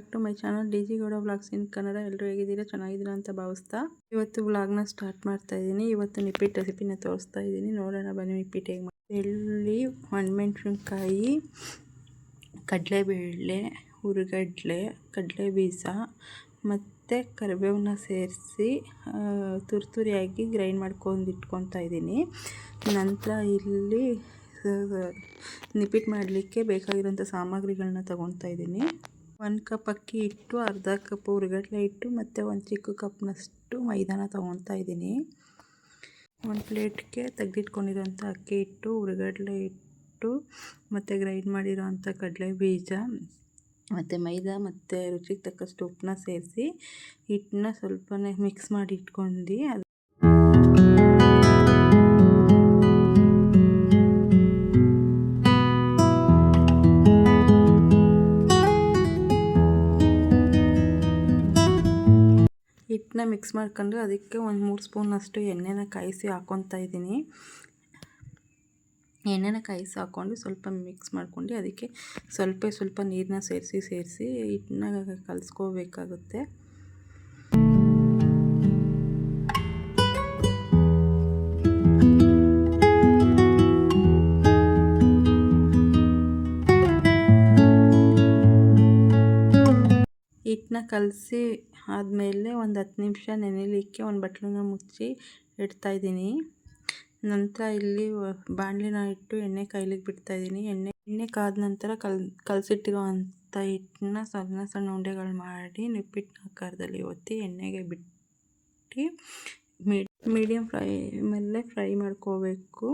Back to my channel D G Gowda vlogs in Kannada ಎಲ್ಲರೂ ಹೇಗಿದ್ದೀರಾ? ಚೆನ್ನಾಗಿದ್ದೀರಾ ಅಂತ ಭಾವಿಸ್ತಾ ಇವತ್ತು ವ್ಲಾಗ್ನ ಸ್ಟಾರ್ಟ್ ಮಾಡ್ತಾ ಇದ್ದೀನಿ. ಇವತ್ತು ನಿಪ್ಪಿಟ್ಟು ರೆಸಿಪಿನ ತೋರಿಸ್ತಾ ಇದ್ದೀನಿ. ನೋಡೋಣ, ಬನ್ನಿ ನಿಪ್ಪಿಟ್ಟು ಹೇಗೆ ಬೆಳ್ಳುಳ್ಳಿ ಒಣಮೆಣ್ಸಿನ್ಕಾಯಿ, ಕಡಲೆಬೇಳೆ, ಹುರಿಗಡ್ಲೆ ಕಡಲೆ ಬೀಜ ಮತ್ತು ಕರಿಬೇವನ್ನ ಸೇರಿಸಿ ತುರ್ತುರಿಯಾಗಿ ಗ್ರೈಂಡ್ ಮಾಡ್ಕೊಂಡು ಇಟ್ಕೊತಾ ಇದ್ದೀನಿ. ನಂತರ ಇಲ್ಲಿ ನಿಪಿಟ್ ಮಾಡಲಿಕ್ಕೆ ಬೇಕಾಗಿರೋಂಥ ಸಾಮಗ್ರಿಗಳನ್ನ ತಗೊತಾ ಇದ್ದೀನಿ. ಒಂದು ಕಪ್ ಅಕ್ಕಿ ಇಟ್ಟು ಅರ್ಧ ಕಪ್ ಹುರಿಗಡಲೆ ಇಟ್ಟು ಮತ್ತು ಒಂದು ಚಿಕ್ಕ ಕಪ್ನಷ್ಟು ಮೈದಾನ ತೊಗೊತಾ ಇದ್ದೀನಿ. ಒಂದು ಪ್ಲೇಟ್ಗೆ ತೆಗೆದಿಟ್ಕೊಂಡಿರೋಂಥ ಅಕ್ಕಿ ಇಟ್ಟು ಹುರಿಗಡಲೆ ಇಟ್ಟು ಮತ್ತು ಗ್ರೈಂಡ್ ಮಾಡಿರೋವಂಥ ಕಡಲೆ ಬೀಜ ಮತ್ತು ಮೈದಾ ಮತ್ತು ರುಚಿಗೆ ತಕ್ಕಷ್ಟು ಉಪ್ಪನ್ನ ಸೇರಿಸಿ ಹಿಟ್ಟನ್ನ ಸ್ವಲ್ಪನೇ ಮಿಕ್ಸ್ ಮಾಡಿ ಇಟ್ಕೊಂಡು ಅದು ಹಿಟ್ಟನ್ನ ಮಿಕ್ಸ್ ಮಾಡ್ಕೊಂಡು ಅದಕ್ಕೆ ಒಂದು ಮೂರು ಸ್ಪೂನಷ್ಟು ಎಣ್ಣೆನ ಕಾಯಿಸಿ ಹಾಕ್ಕೊತಾ ಇದ್ದೀನಿ. ಎಣ್ಣೆನ ಕಾಯಿಸಿ ಹಾಕ್ಕೊಂಡು ಸ್ವಲ್ಪ ಮಿಕ್ಸ್ ಮಾಡ್ಕೊಂಡು ಅದಕ್ಕೆ ಸ್ವಲ್ಪ ಸ್ವಲ್ಪ ನೀರನ್ನ ಸೇರಿಸಿ ಸೇರಿಸಿ ಹಿಟ್ಟನ್ನ ಕಲಿಸ್ಕೋಬೇಕಾಗುತ್ತೆ. ಹಿಟ್ಟನ್ನ ಕಲಸಿ ಆದಮೇಲೆ ಒಂದು ಹತ್ತು ನಿಮಿಷ ನೆನೆಯಲಿಕ್ಕೆ ಒಂದು ಬಟ್ಲನ್ನ ಮುಚ್ಚಿ ಇಡ್ತಾಯಿದ್ದೀನಿ ನಂತರ ಇಲ್ಲಿ ಬಾಣಲಿನ ಇಟ್ಟು ಎಣ್ಣೆ ಕಾಯ್ಲಿಕ್ಕೆ ಬಿಡ್ತಾಯಿದ್ದೀನಿ ಎಣ್ಣೆ ಎಣ್ಣೆ ಕಾದ ನಂತರ ಕಲ್, ಕಲಸಿಟ್ಟಿರೋ ಅಂಥ ಹಿಟ್ಟನ್ನ ಸಣ್ಣ ಸಣ್ಣ ಉಂಡೆಗಳು ಮಾಡಿ ನಿಪ್ಪಿಟ್ಟಿನ ಆಕಾರದಲ್ಲಿ ಒತ್ತಿ ಎಣ್ಣೆಗೆ ಬಿಟ್ಟು ಮೀಡಿಯಂ ಫ್ರೈ ಮೇಲೆ ಫ್ರೈ ಮಾಡ್ಕೋಬೇಕು.